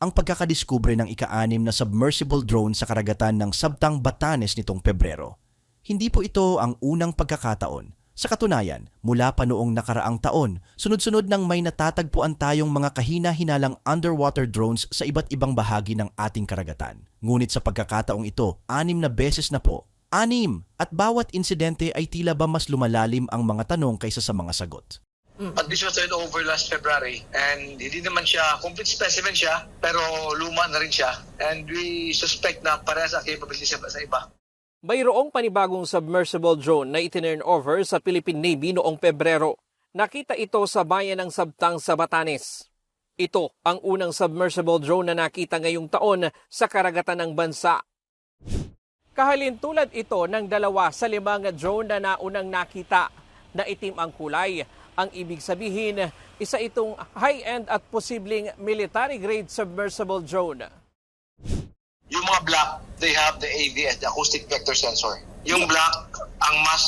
ang pagkakadiskubre ng ika-anim na submersible drone sa karagatan ng Sabtang Batanes nitong Pebrero. Hindi po ito ang unang pagkakataon. Sa katunayan, mula pa noong nakaraang taon, sunod-sunod nang may natatagpuan tayong mga kahina-hinalang underwater drones sa iba't ibang bahagi ng ating karagatan. Ngunit sa pagkakataong ito, anim na beses na po. Anim! At bawat insidente ay tila ba mas lumalalim ang mga tanong kaysa sa mga sagot. But this was turned over last February and hindi naman siya, complete specimen siya, pero luma na rin siya. And we suspect na parehas ang capability sa, sa iba. Mayroong panibagong submersible drone na itinurn over sa Philippine Navy noong Pebrero. Nakita ito sa bayan ng Sabtang sa Batanes. Ito ang unang submersible drone na nakita ngayong taon sa karagatan ng bansa. Kahalin tulad ito ng dalawa sa limang drone na naunang nakita na itim ang kulay. Ang ibig sabihin, isa itong high-end at posibleng military-grade submersible drone. Yung mga black, they have the AVS, the acoustic vector sensor. Yung black, ang mas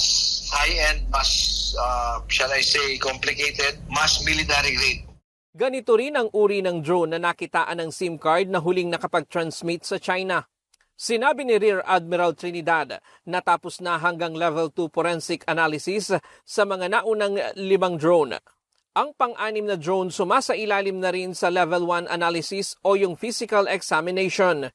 high-end, mas, uh, shall I say, complicated, mas military grade. Ganito rin ang uri ng drone na nakitaan ng SIM card na huling nakapag-transmit sa China. Sinabi ni Rear Admiral Trinidad na tapos na hanggang level 2 forensic analysis sa mga naunang limang drone. Ang pang-anim na drone sumasa ilalim na rin sa level 1 analysis o yung physical examination.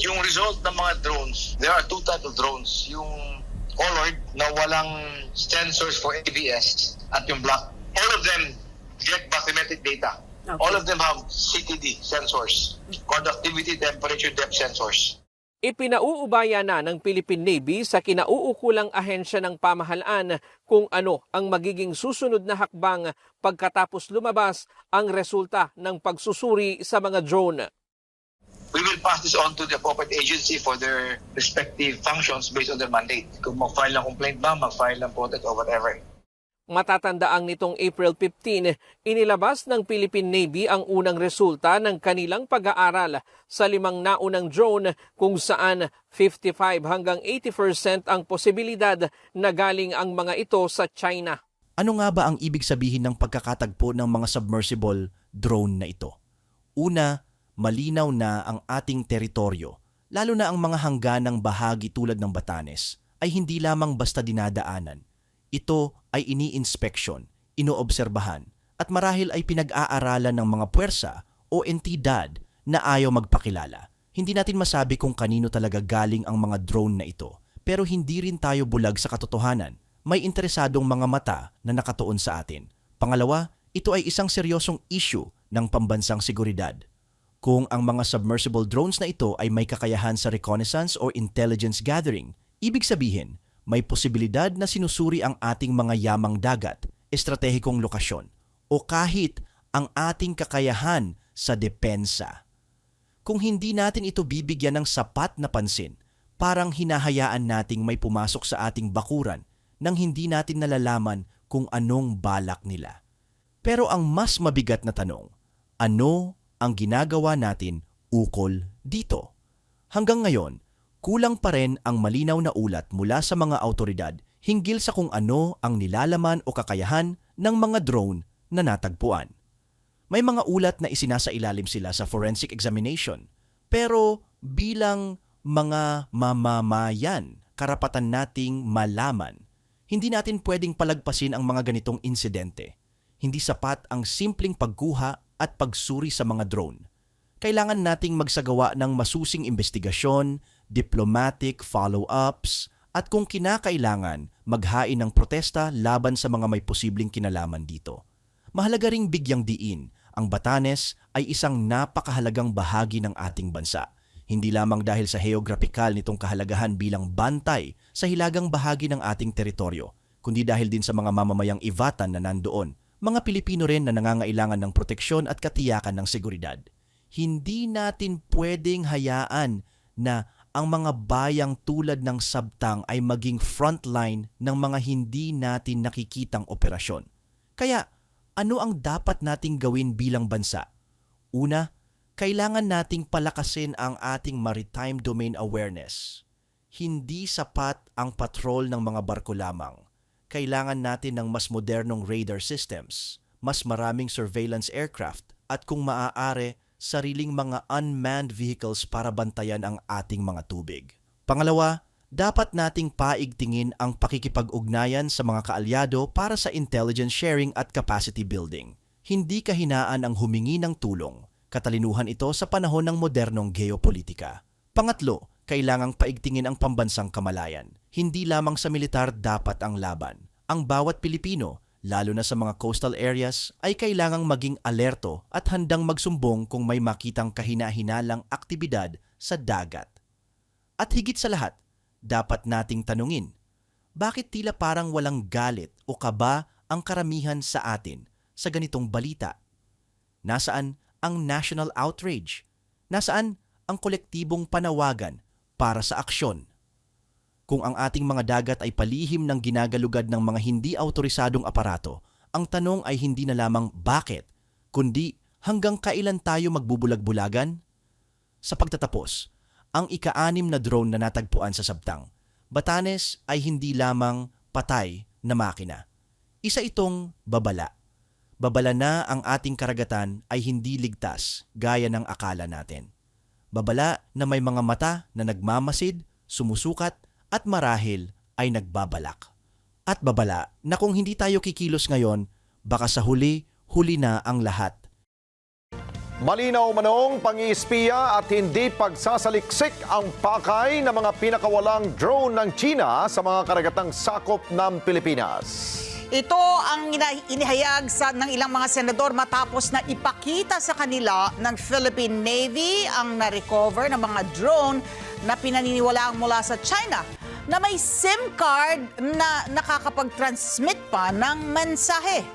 Yung result ng mga drones, there are two types of drones. Yung colored na walang sensors for ABS at yung black. All of them get bathymetric data. All of them have CTD sensors, conductivity, temperature, depth sensors. Ipinauubaya na ng Philippine Navy sa kinauukulang ahensya ng pamahalaan kung ano ang magiging susunod na hakbang pagkatapos lumabas ang resulta ng pagsusuri sa mga drone. We will pass this on to the appropriate agency for their respective functions based on their mandate. Kung mag-file ng complaint ba, mag-file ng protest or whatever. Matatandaang nitong April 15, inilabas ng Philippine Navy ang unang resulta ng kanilang pag-aaral sa limang naunang drone kung saan 55 hanggang 80% ang posibilidad na galing ang mga ito sa China. Ano nga ba ang ibig sabihin ng pagkakatagpo ng mga submersible drone na ito? Una, malinaw na ang ating teritoryo, lalo na ang mga hangganang bahagi tulad ng Batanes, ay hindi lamang basta dinadaanan. Ito ay ini-inspeksyon, inoobserbahan, at marahil ay pinag-aaralan ng mga puwersa o entidad na ayaw magpakilala. Hindi natin masabi kung kanino talaga galing ang mga drone na ito, pero hindi rin tayo bulag sa katotohanan. May interesadong mga mata na nakatuon sa atin. Pangalawa, ito ay isang seryosong issue ng pambansang seguridad. Kung ang mga submersible drones na ito ay may kakayahan sa reconnaissance or intelligence gathering, ibig sabihin, may posibilidad na sinusuri ang ating mga yamang dagat, estratehikong lokasyon, o kahit ang ating kakayahan sa depensa. Kung hindi natin ito bibigyan ng sapat na pansin, parang hinahayaan nating may pumasok sa ating bakuran nang hindi natin nalalaman kung anong balak nila. Pero ang mas mabigat na tanong, ano ang ginagawa natin ukol dito? Hanggang ngayon, kulang pa rin ang malinaw na ulat mula sa mga autoridad hinggil sa kung ano ang nilalaman o kakayahan ng mga drone na natagpuan. May mga ulat na isinasailalim sila sa forensic examination, pero bilang mga mamamayan, karapatan nating malaman. Hindi natin pwedeng palagpasin ang mga ganitong insidente. Hindi sapat ang simpleng pagkuha at pagsuri sa mga drone. Kailangan nating magsagawa ng masusing investigasyon, diplomatic follow-ups, at kung kinakailangan, maghain ng protesta laban sa mga may posibleng kinalaman dito. Mahalaga ring bigyang diin, ang Batanes ay isang napakahalagang bahagi ng ating bansa. Hindi lamang dahil sa geographical nitong kahalagahan bilang bantay sa hilagang bahagi ng ating teritoryo, kundi dahil din sa mga mamamayang Ivatan na nandoon, mga Pilipino rin na nangangailangan ng proteksyon at katiyakan ng seguridad. Hindi natin pwedeng hayaan na ang mga bayang tulad ng Sabtang ay maging frontline ng mga hindi natin nakikitang operasyon. Kaya, ano ang dapat nating gawin bilang bansa? Una, kailangan nating palakasin ang ating maritime domain awareness. Hindi sapat ang patrol ng mga barko lamang. Kailangan natin ng mas modernong radar systems, mas maraming surveillance aircraft, at kung maaari, sariling mga unmanned vehicles para bantayan ang ating mga tubig. Pangalawa, dapat nating paigtingin ang pakikipag-ugnayan sa mga kaalyado para sa intelligence sharing at capacity building. Hindi kahinaan ang humingi ng tulong. Katalinuhan ito sa panahon ng modernong geopolitika. Pangatlo, kailangang paigtingin ang pambansang kamalayan. Hindi lamang sa militar dapat ang laban. Ang bawat Pilipino, lalo na sa mga coastal areas, ay kailangang maging alerto at handang magsumbong kung may makitang kahina-hinalang aktibidad sa dagat. At higit sa lahat, dapat nating tanungin, bakit tila parang walang galit o kaba ang karamihan sa atin sa ganitong balita? Nasaan ang national outrage? Nasaan ang kolektibong panawagan para sa aksyon? Kung ang ating mga dagat ay palihim ng ginagalugad ng mga hindi autorisadong aparato, ang tanong ay hindi na lamang bakit, kundi hanggang kailan tayo magbubulag-bulagan? Sa pagtatapos, ang ika-anim na drone na natagpuan sa Sabtang, Batanes ay hindi lamang patay na makina. Isa itong babala. Babala na ang ating karagatan ay hindi ligtas gaya ng akala natin. Babala na may mga mata na nagmamasid, sumusukat at marahil ay nagbabalak. At babala na kung hindi tayo kikilos ngayon, baka sa huli, huli na ang lahat. Malinaw manong pangiispiya at hindi pagsasaliksik ang pakay ng mga pinakawalang drone ng China sa mga karagatang sakop ng Pilipinas. Ito ang inihayag sa, ng ilang mga senador matapos na ipakita sa kanila ng Philippine Navy ang na-recover ng mga drone na pinaniniwalaang mula sa China na may SIM card na nakakapag-transmit pa ng mensahe.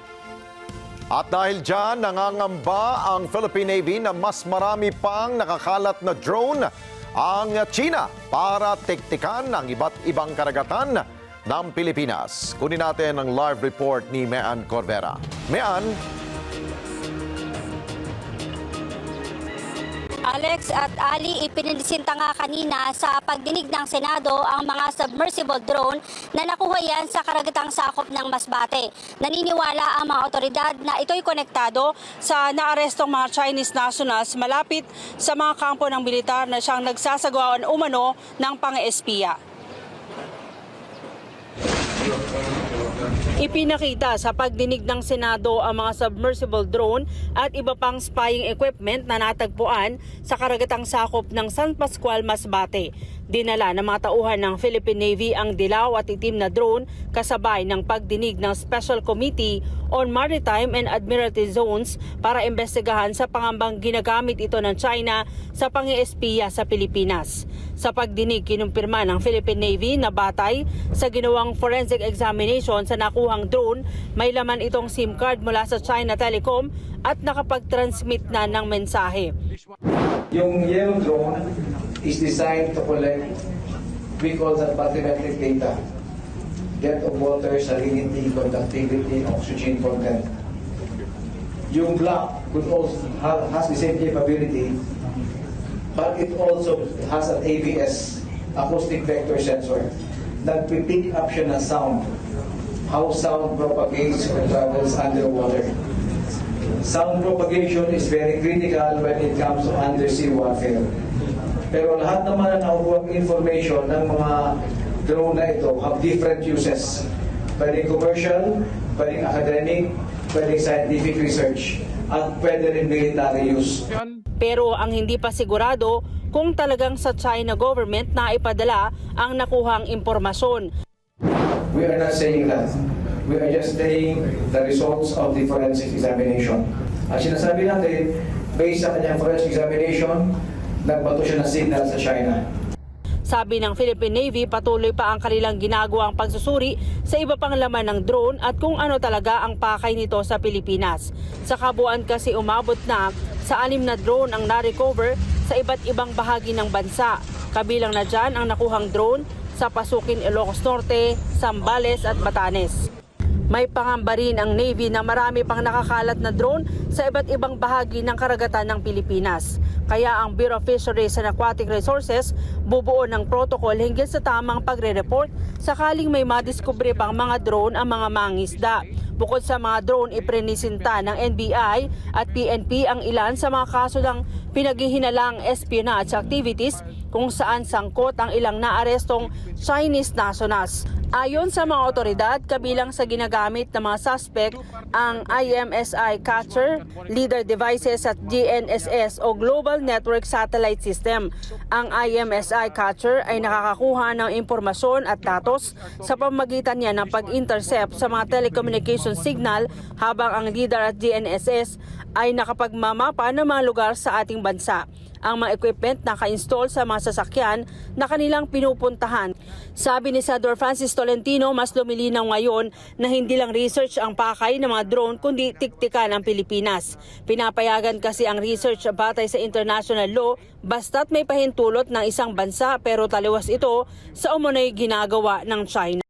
At dahil dyan, nangangamba ang Philippine Navy na mas marami pang nakakalat na drone ang China para tiktikan ang iba't ibang karagatan ng Pilipinas. Kunin natin ang live report ni Mean Corvera. Mean, Alex at Ali, ipinisinta nga kanina sa pagdinig ng Senado ang mga submersible drone na nakuha yan sa karagatang sakop ng Masbate. Naniniwala ang mga otoridad na ito'y konektado sa naarestong mga Chinese nationals malapit sa mga kampo ng militar na siyang nagsasagawan umano ng pang-espiya. Ipinakita sa pagdinig ng Senado ang mga submersible drone at iba pang spying equipment na natagpuan sa karagatang sakop ng San Pascual, Masbate. Dinala ng mga tauhan ng Philippine Navy ang dilaw at itim na drone kasabay ng pagdinig ng Special Committee on Maritime and Admiralty Zones para imbestigahan sa pangambang ginagamit ito ng China sa pang-espiya sa Pilipinas. Sa pagdinig, kinumpirma ng Philippine Navy na batay sa ginawang forensic examination sa nakuhang drone, may laman itong SIM card mula sa China Telecom at nakapag-transmit na ng mensahe. Yung yellow drone is designed to collect, we call that bathymetric data. Depth of water, salinity, conductivity, oxygen content. Yung black could also ha- has the same capability, but it also has an ABS, acoustic vector sensor. Nagpipick up siya ng sound. How sound propagates or travels underwater. Sound propagation is very critical when it comes to undersea warfare. Pero lahat naman ng nakukuha information ng mga drone na ito have different uses. Pwedeng commercial, pwedeng academic, pwedeng scientific research, at pwede rin military use. Pero ang hindi pa sigurado kung talagang sa China government na ipadala ang nakuhang impormasyon. We are not saying that. We are just saying the results of the forensic examination. Ang sinasabi natin, based sa kanyang forensic examination, nagbato siya ng signal sa China. Sabi ng Philippine Navy, patuloy pa ang kanilang ginagawang pagsusuri sa iba pang laman ng drone at kung ano talaga ang pakay nito sa Pilipinas. Sa kabuuan kasi umabot na sa anim na drone ang na-recover sa iba't ibang bahagi ng bansa. Kabilang na dyan ang nakuhang drone sa Pasukin, Ilocos Norte, Sambales at Batanes. May pangamba rin ang Navy na marami pang nakakalat na drone sa iba't ibang bahagi ng karagatan ng Pilipinas. Kaya ang Bureau of Fisheries and Aquatic Resources bubuo ng protocol hinggil sa tamang pagre-report sakaling may madiskubre pang mga drone ang mga mangisda. Bukod sa mga drone, iprenisinta ng NBI at PNP ang ilan sa mga kaso ng pinaghihinalang espionage activities kung saan sangkot ang ilang naarestong Chinese nationals. Ayon sa mga otoridad, kabilang sa ginagamit ng mga suspect ang IMSI Catcher, Leader Devices at GNSS o Global Network Satellite System. Ang IMSI Catcher ay nakakakuha ng impormasyon at datos sa pamagitan niya ng pag-intercept sa mga telecommunication signal habang ang Leader at GNSS ay nakapagmamapa ng mga lugar sa ating bansa ang mga equipment na ka-install sa mga sasakyan na kanilang pinupuntahan. Sabi ni Senador Francis Tolentino, mas lumilinaw ngayon na hindi lang research ang pakay ng mga drone kundi tiktika ng Pilipinas. Pinapayagan kasi ang research batay sa international law basta't may pahintulot ng isang bansa pero taliwas ito sa umunay ginagawa ng China.